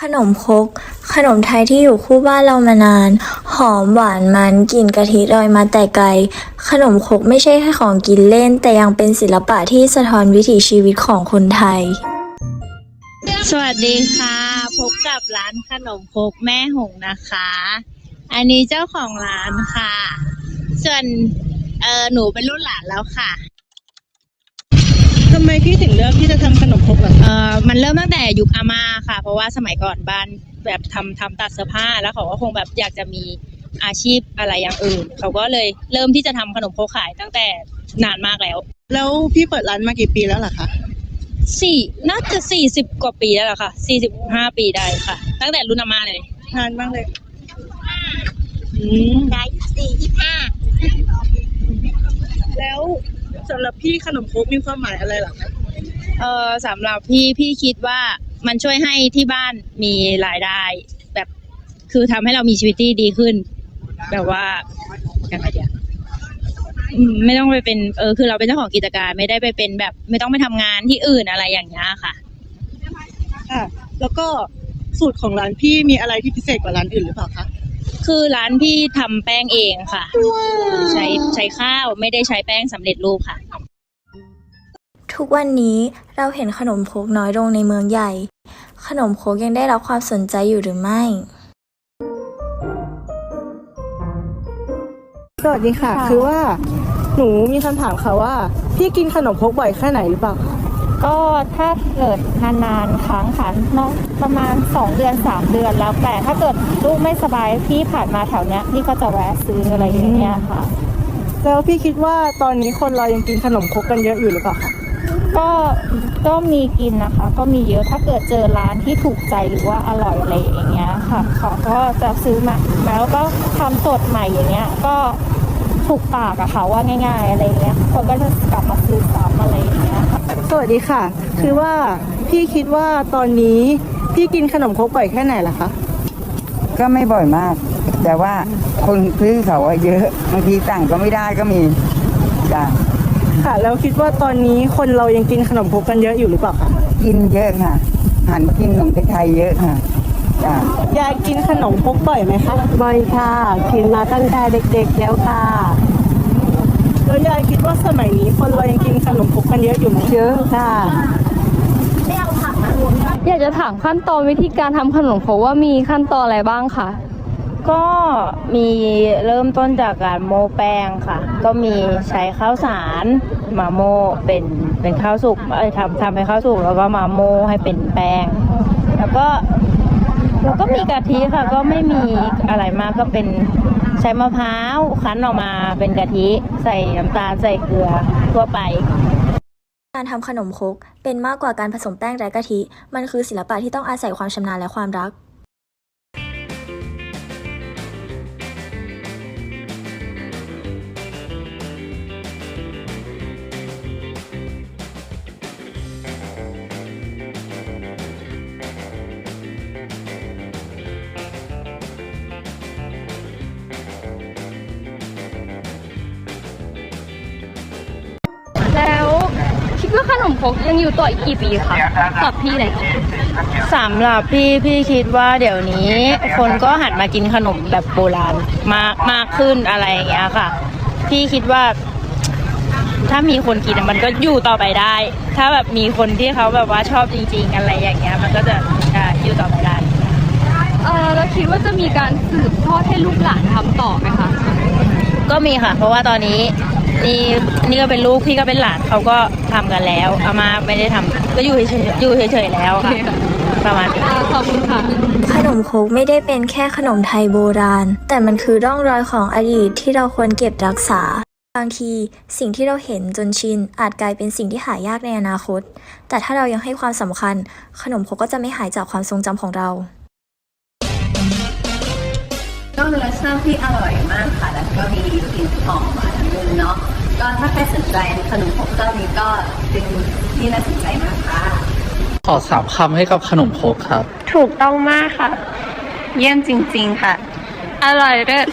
ขนมครกขนมไทยที่อยู่คู่บ้านเรามานาน หอมหวานมันกลิ่นกะทิลอยมาแต่ไกล ขนมครกไม่ใช่แค่ของกินเล่น แต่ยังเป็นศิลปะที่สะท้อนวิถีชีวิตของคนไทย สวัสดีค่ะ พบกับร้านขนมครกแม่หงนะคะ อันนี้เจ้าของร้านค่ะ ส่วนเออหนูเป็นรุ่นหลานแล้วค่ะ ไมพี่ถึงเลือกที่จะทำขนมครกล่ะเออมันเริ่มตั้งแต่ยุคอาม่าค่ะ เพราะว่าสมัยก่อนบ้านแบบทำทำตัดเสื้อผ้าแล้วเขาก็คงแบบอยากจะมีอาชีพอะไรอย่างอื่น เขาก็เลยเริ่มที่จะทำขนมครกขายตั้งแต่นานมากแล้วแล้วพี่เปิดร้านมากี่ปีแล้วล่ะคะสี่น่าจะสี่สิบกว่าปีแล้วล่ะค่ะสี่สิบห้าปีได้ค่ะ ตั้งแต่รุ่นอาม่าเลย นานมากเลยอืมได้สี่ยี่ห้าแล้ว สำหรับพี่ขนมครกมีความหมายอะไรล่ะคะเออสำหรับพี่พี่คิดว่ามันช่วยให้ที่บ้านมีรายได้ แบบคือทำให้เรามีชีวิตที่ดีขึ้น แบบว่ายังไงเดียวอืมไม่ต้องไปเป็นเออคือเราเป็นเจ้าของกิจการไม่ได้ไปเป็นแบบ ไม่ต้องไปทำงานที่อื่นอะไรอย่างเงี้ยค่ะ ค่ะ แล้วก็สูตรของร้านพี่มีอะไรที่พิเศษกว่าร้านอื่นหรือเปล่าคะ คือร้านพี่ทำแป้งเองค่ะ ใช้ใช้ข้าวไม่ได้ใช้แป้งสำเร็จรูปค่ะ ทุกวันนี้เราเห็นขนมครกน้อยลงในเมืองใหญ่ ขนมครกยังได้รับความสนใจอยู่หรือไม่ สวัสดีค่ะ คือว่าหนูมีคำถามค่ะว่า พี่กินขนมครกบ่อยแค่ไหนหรือเปล่าคะ ก็ถ้าเกิดนานๆครั้งค่ะเนาะประมาณ 2 เดือน 3 เดือนแล้วแต่ถ้าเกิดลูกไม่สบายพี่ผ่านมาแถวเนี้ยพี่ก็จะแวะซื้ออะไรอย่างเงี้ยค่ะ แล้วพี่คิดว่าตอนนี้คนเรายังกินขนมครกกันเยอะอยู่หรือเปล่าคะก็ก็มีกินนะคะ ก็มีเยอะถ้าเกิดเจอร้านที่ถูกใจหรือว่าอร่อยอะไรอย่างเงี้ยค่ะเขาก็จะซื้อมาแล้วก็ทำสดใหม่อย่างเงี้ย ก็ ถูกปากอะค่ะว่าง่าย ๆ อะไรเงี้ยคนก็จะกลับมาซื้อซ้ำอะไรอย่างเงี้ยค่ะสวัสดีค่ะ คือว่าพี่คิดว่าตอนนี้พี่กินขนมครกบ่อยแค่ไหนล่ะคะ ก็ไม่บ่อยมาก แต่ว่าคนซื้อเขาอะเยอะบางทีสั่งก็ไม่ได้ก็มีจ้ะค่ะ แล้วคิดว่าตอนนี้คนเรายังกินขนมครกกันเยอะอยู่หรือเปล่าคะกินเยอะค่ะ หันมากินขนมไทยๆเยอะค่ะจ้ะยายกินขนมครกบ่อยไหมคะ บ่อยค่ะ กินมาตั้งแต่เด็กๆแล้วค่ะ แล้วยายคิดว่าสมัยนี้คนเรายังกินขนมครกกันเยอะอยู่ไหมเยอะค่ะอยากจะถามขั้นตอนวิธีการทำขนมครกว่ามีขั้นตอนอะไรบ้างคะก็มีเริ่มต้นจากการโม่แป้งค่ะ ก็มีใช้ข้าวสารมาโม่เป็นเป็นข้าวสุกเอ้ยทำทำเป็นข้าวสุกแล้วก็มาโม่ให้เป็นแป้ง แล้วก็แล้วก็มีกะทิค่ะ ก็ไม่มีอะไรมากก็เป็น ใช้มะพร้าวคั้นออกมาเป็นกะทิ ใส่น้ำตาลใส่เกลือทั่วไป การทำขนมครกเป็นมากกว่าการผสมแป้งและกะทิ มันคือศิลปะที่ต้องอาศัยความชำนาญและความรัก คิดว่าขนมครกยังอยู่ต่ออีกกี่ปีคะกับพี่เลยสำหรับพี่พี่คิดว่าเดี๋ยวนี้ คนก็หันมากินขนมแบบโบราณมากมากขึ้นอะไรอย่างเงี้ยค่ะ พี่คิดว่า ถ้ามีคนกินอะมันก็อยู่ต่อไปได้ ถ้าแบบมีคนที่เขาแบบว่าชอบจริง ๆ อะไรอย่างเงี้ย มันก็จะอ่าอยู่ต่อไปได้เออแล้วคิดว่าจะมีการสืบทอดให้ลูกหลานทำต่อไหมคะก็มีค่ะ เพราะว่าตอนนี้ นี่นี่ก็เป็นลูกพี่ก็เป็นหลานเขาก็ทำกันแล้วอามาไม่ได้ทำก็อยู่เฉยๆอยู่เฉยๆแล้วค่ะประมาณนี้อ่าขอบคุณค่ะ ขนมครกไม่ได้เป็นแค่ขนมไทยโบราณ แต่มันคือร่องรอยของอดีตที่เราควรเก็บรักษา บางทีสิ่งที่เราเห็นจนชินอาจกลายเป็นสิ่งที่หายากในอนาคต แต่ถ้าเรายังให้ความสำคัญ ขนมครกก็จะไม่หายจากความทรงจำของเรา ก็รสชาติที่อร่อยมากค่ะ แล้วก็มีกลิ่นหอมหวานละมุน เนาะก็ถ้าใครสนใจขนมครกเจ้านี้ก็เป็นที่น่าสนใจมากค่ะขอสามคำให้กับขนมครกครับ ถูกต้องมากค่ะ เยี่ยมจริง ๆ ค่ะ อร่อยเลิศ